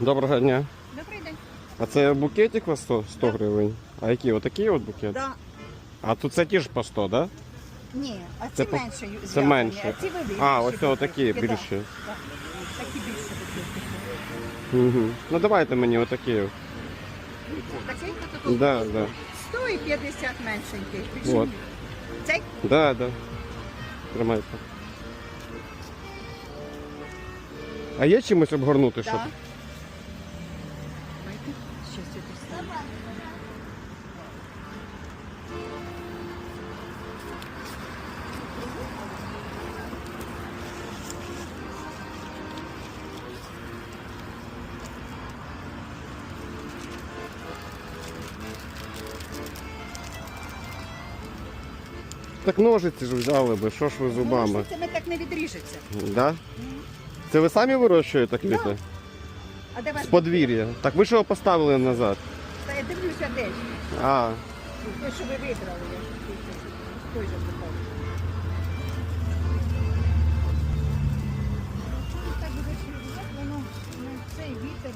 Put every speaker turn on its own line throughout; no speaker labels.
Доброго дня.
Добрий день.
А це букетик у вас 100, 100 гривень? А які? Отакий от букет?
Да.
А тут це ті ж по 100, да?
Ні, а ці
Це по-
менше.
Це менше.
А ці.
А, ось отакі
букетики, да.
більші.
Да. Такі більші букетики.
Угу. Ну давайте мені отакі. от.
Такий?
Да, да.
100 і 50 меншенький. Більше
Вот.
ні. Цей?
Да, да. Тримайте. А є чимось обгорнути, щоб?
Так. Щас я.
Так ножиці ж взяли би, що ж ви зубами?
Це ми так не відріжеться.
Да? Це ви самі вирощуєте квіти?
А де вас?
З подвір'я. Так ви ж його поставили назад.
Та я дивлюся, де ж.
А,
Той, що ви вибрали. я той же питав. Так буде воно, ну, цей вітер,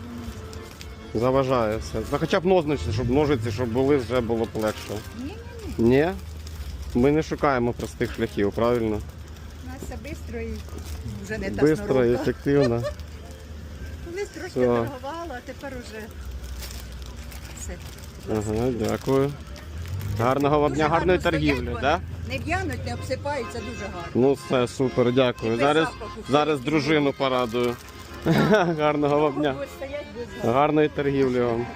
воно.
заважає все. Та хоча б ножниці, щоб ножиці, щоб були, вже було б легше.
Ні, ні, ні.
Ні? Ми не шукаємо простих шляхів, правильно?
У нас все швидко і вже не та
Бистро і ефективно.
Трошки
Все.
торгувала, а тепер уже все.
Ага, дякую. Гарного вам дня, гарної торгівлі, да?
Не в'януть, не обсипаються дуже гарно.
Ну все, супер, дякую. Зараз, зараз дружину порадую. Гарного вам дня.
Стоять без.
Гарної торгівлі вам.